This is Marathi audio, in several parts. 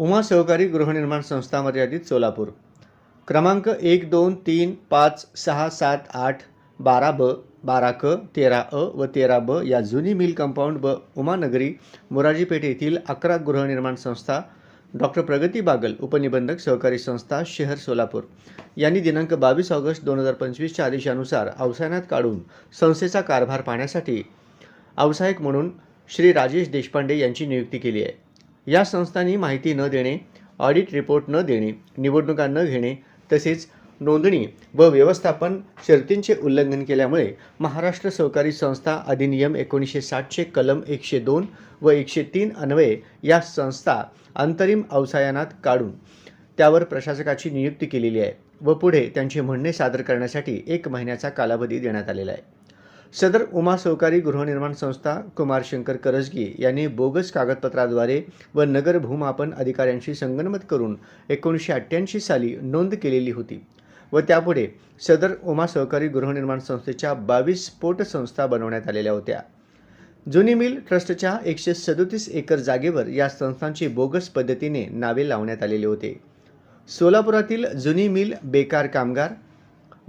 उमा सहकारी गृहनिर्माण संस्था मर्यादित सोलापूर. क्रमांक एक दोन तीन पाच सहा सात आठ बारा ब बारा क तेरा अ व तेरा ब या जुनी मिल कंपाऊंड ब उमानगरी मोराजीपेठ येथील अकरा गृहनिर्माण संस्था डॉक्टर प्रगती बागल उपनिबंधक सहकारी संस्था शहर सोलापूर. यांनी दिनांक बावीस ऑगस्ट दोन हजार पंचवीसच्या आदेशानुसार अवसायनात काढून संस्थेचा कारभार पाहण्यासाठी व्यावसायिक म्हणून श्री राजेश देशपांडे यांची नियुक्ती केली आहे. या संस्थांनी माहिती न देणे ऑडिट रिपोर्ट न देणे निवडणुका न घेणे तसेच नोंदणी व व्यवस्थापन शर्तींचे उल्लंघन केल्यामुळे महाराष्ट्र सहकारी संस्था अधिनियम एकोणीसशे साठचे कलम एकशे दोन व एकशे तीन अन्वये या संस्था अंतरिम अवसायनात काढून त्यावर प्रशासकाची नियुक्ती केलेली आहे व पुढे त्यांचे म्हणणे सादर करण्यासाठी एक महिन्याचा कालावधी देण्यात आलेला आहे. सदर उमा सहकारी गृहनिर्माण संस्था कुमार शंकर करजगी यांनी बोगस कागदपत्राद्वारे व नगर भूमापन अधिकाऱ्यांशी संगनमत करून एकोणीसशे अठ्ठ्याऐंशी साली नोंद केलेली होती. व त्यापुढे सदर उमा सहकारी गृहनिर्माण संस्थेच्या बावीस पोटसंस्था बनवण्यात आलेल्या होत्या. जुनी मिल ट्रस्टच्या एकशे सदोतीस एकर जागेवर या संस्थांची बोगस पद्धतीने नावे लावण्यात आलेले होते. सोलापुरातील जुनी मिल बेकार कामगार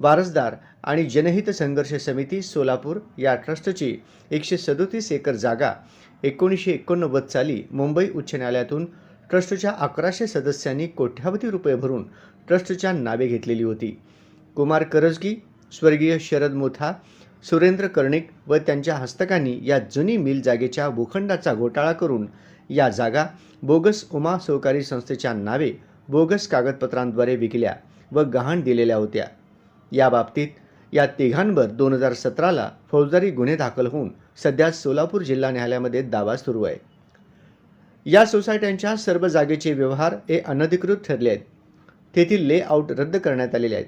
वारसदार आणि जनहित संघर्ष समिती सोलापूर या ट्रस्टची एकशे सदोतीस एकर जागा एकोणीसशे एकोणनव्वद साली मुंबई उच्च न्यायालयातून ट्रस्टच्या अकराशे सदस्यांनी कोट्यावधी रुपये भरून ट्रस्टच्या नावे घेतलेली होती. कुमार करजगी स्वर्गीय शरद मोथा सुरेंद्र कर्णिक व त्यांच्या हस्तकांनी या जुनी मिल जागेच्या भूखंडाचा घोटाळा करून या जागा बोगस उमा सहकारी संस्थेच्या नावे बोगस कागदपत्रांद्वारे विकल्या व गहाण दिलेल्या होत्या. याबाबतीत या तिघांवर दोन हजार सतराला फौजदारी गुन्हे दाखल होऊन सध्या सोलापूर जिल्हा न्यायालयामध्ये दावा सुरू आहे. या सोसायट्यांच्या सर्व जागेचे व्यवहार हे अनधिकृत ठरले आहेत. तेथील लेआउट रद्द करण्यात आलेले आहेत.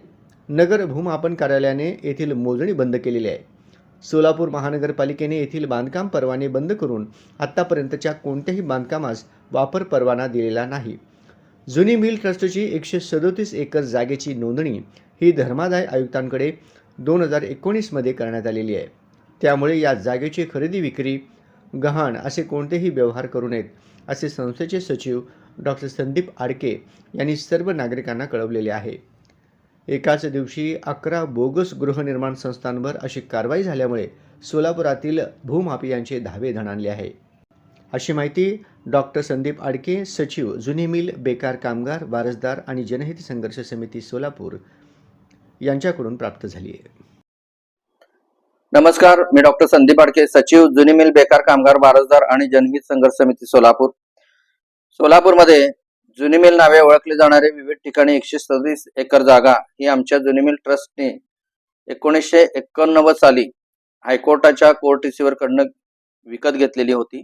नगर भूमापन कार्यालयाने येथील मोजणी बंद केलेली आहे. सोलापूर महानगरपालिकेने येथील बांधकाम परवाने बंद करून आत्तापर्यंतच्या कोणत्याही बांधकामास वापर परवाना दिलेला नाही. जुनी मिल ट्रस्टची एकशे सदोतीस एकर जागेची नोंदणी ही धर्मादाय आयुक्तांकडे दोन हजार एकोणीसमध्ये करण्यात आलेली आहे. त्यामुळे या जागेची खरेदी विक्री गहाण असे कोणतेही व्यवहार करू नयेत असे संस्थेचे सचिव डॉक्टर संदीप आडके यांनी सर्व नागरिकांना कळवलेले आहे. एकाच दिवशी अकरा बोगस गृहनिर्माण संस्थांवर अशी कारवाई झाल्यामुळे सोलापुरातील भूमाफियांचे धावे धणाणले आहे. अशी माहिती डॉक्टर संदीप आडके सचिव जुनी मिल बेकार कामगार वारसदार आणि जनहित संघर्ष समिती सोलापूर यांच्याकडून प्राप्त झाली आहे. नमस्कार मी डॉक्टर संदीप आडके सचिव जुनी मिल बेकार कामगार वारसदार आणि जनहित संघर्ष समिती सोलापूर. सोलापूरमध्ये जुनी मिल नावे ओळखले जाणारे विविध ठिकाणी एकशे सव्वीस एकर जागा ही आमच्या जुनी मिल ट्रस्टने एकोणीसशे एकोणनव्वद साली हायकोर्टाच्या कोर्ट रिसिव्हरकडनं विकत घेतलेली होती.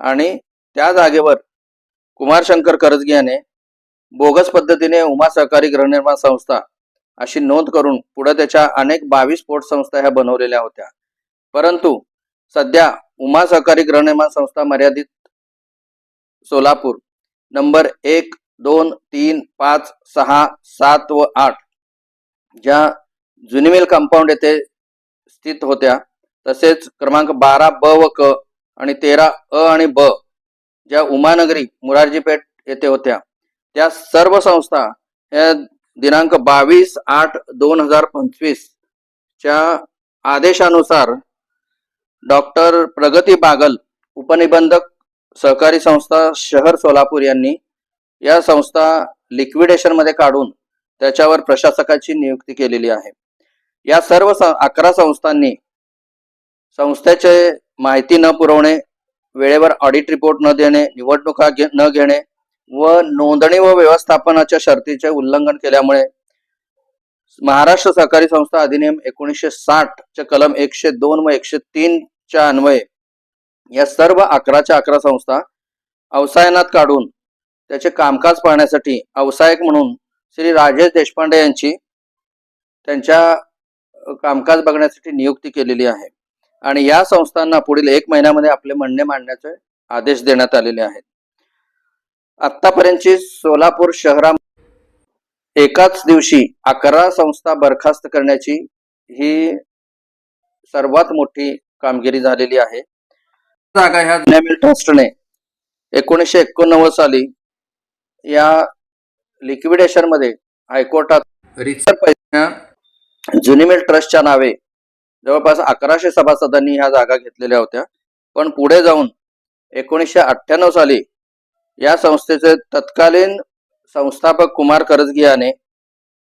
आणि त्या जागेवर कुमार शंकर करजगी याने बोगस पद्धतीने उमा सहकारी गृहनिर्माण संस्था अशी नोंद करून पुढे त्याच्या अनेक बावीस पोटसंस्था ह्या बनवलेल्या होत्या. परंतु सध्या उमा सहकारी गृहनिर्माण संस्था मर्यादित सोलापूर नंबर एक दोन तीन पाच सहा सात व आठ ज्या जुनिमेल कंपाऊंड येथे स्थित होत्या तसेच क्रमांक बारा ब व क आणि तेरा अ आणि ब ज्या उमानगरी मुरारजीपेठ येथे होत्या त्या सर्व संस्था या दिनांक बावीस आठ दोन हजार पंचवीस च्या आदेशानुसार डॉक्टर प्रगती बागल उपनिबंधक सहकारी संस्था शहर सोलापूर यांनी या संस्था लिक्विडेशनमध्ये काढून त्याच्यावर प्रशासकाची नियुक्ती केलेली आहे. या सर्व अकरा संस्थांनी संस्थेचे माहिती न पुरवणे वेळेवर ऑडिट रिपोर्ट न देणे निवडणुका घे- न घेणे व नोंदणी व व्यवस्थापनाच्या शर्तीचे उल्लंघन केल्यामुळे महाराष्ट्र सहकारी संस्था अधिनियम एकोणीसशे साठ चे कलम एकशे दोन व एकशे तीन च्या अन्वये या सर्व अकराच्या अकरा संस्था अवसायनात काढून त्याचे कामकाज पाहण्यासाठी अवसायक म्हणून श्री राजेश देशपांडे यांची त्यांच्या कामकाज बघण्यासाठी नियुक्ती केलेली आहे. आणि या संस्थांना पुढील एक महिन्यामध्ये आपले म्हणणे मांडण्याचे आदेश देण्यात आलेले आहेत. आतापर्यंतची सोलापूर शहरा एकाच दिवशी अकरा संस्था बरखास्त करण्याची ही सर्वात मोठी कामगिरी झालेली आहे. जागा ह्या जुन्या ट्रस्टने एकोणीसशे एकोणनव्वद साली या लिक्विडेशनमध्ये हायकोर्टात रिचर पैसा जुनी मिल ट्रस्टच्या नावे जवळपास अकराशे सभासदांनी ह्या जागा घेतलेल्या होत्या. पण पुढे जाऊन एकोणीसशे अठ्ठ्याण्णव साली या संस्थेचे तत्कालीन संस्थापक कुमार करजगियाने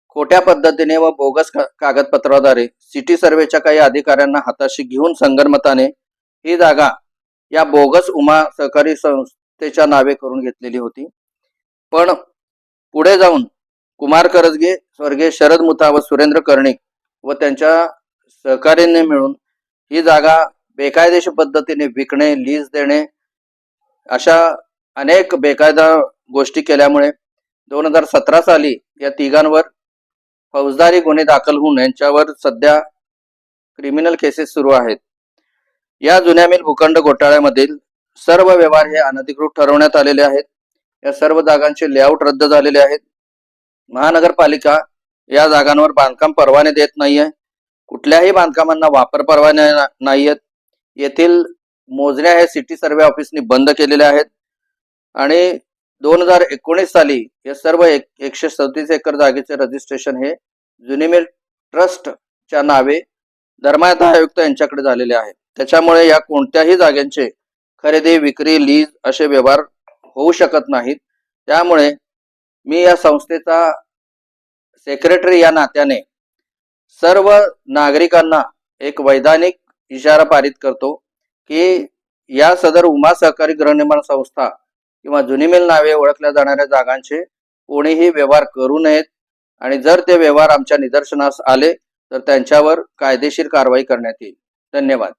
खोट्या पद्धतीने व बोगस का- कागदपत्राद्वारे सिटी सर्वेच्या काही अधिकाऱ्यांना हाताशी घेऊन संगनमताने ही जागा या बोगस उमा सहकारी संस्थेच्या नावे करून घेतलेली होती. पण पुढे जाऊन कुमार करजगे स्वर्गीय शरद मुथा व सुरेंद्र कर्णिक व त्यांच्या सहकार्याने मिळून ही जागा बेकायदेशीर पद्धतीने विकणे लीज देणे अशा अनेक बेकायदा गोष्टी केल्यामुळे दोन हजार सतरा साली या तिघांवर फौजदारी गुन्हे दाखल होऊन यांच्यावर सध्या क्रिमिनल केसेस सुरू आहेत. या जुन्या मिल भूखंड घोटाळ्यामधील सर्व व्यवहार हे अनधिकृत ठरवण्यात आलेले आहेत. या सर्व जागांचे लेआउट रद्द झालेले आहेत. महानगरपालिका या जागांवर बांधकाम परवाने देत नाहीये. कुठल्याही बांधकामांना वापर परवाने नाहीयेत. येथील मोजण्या हे सिटी सर्वे ऑफिसनी बंद केलेल्या आहेत. आणि दोन हजार एकोणीस साली या सर्व एक एकशे सदतीस एकर जागेचे रजिस्ट्रेशन हे जुनिमिल ट्रस्टच्या नावे धर्मादाय आयुक्त यांच्याकडे झालेले आहे. त्याच्यामुळे या कोणत्याही जागांचे खरेदी विक्री लीज असे व्यवहार होऊ शकत नाहीत. त्यामुळे मी या संस्थेचा सेक्रेटरी या नात्याने सर्व नागरिकांना एक वैधानिक इशारा पारित करतो की या सदर उमा सहकारी गृहनिर्माण संस्था किंवा जुनीमेल नावे ओळखल्या जाणाऱ्या जागांचे कोणीही व्यवहार करू नयेत. आणि जर ते व्यवहार आमच्या निदर्शनास आले तर त्यांच्यावर कायदेशीर कारवाई करण्यात येईल. धन्यवाद.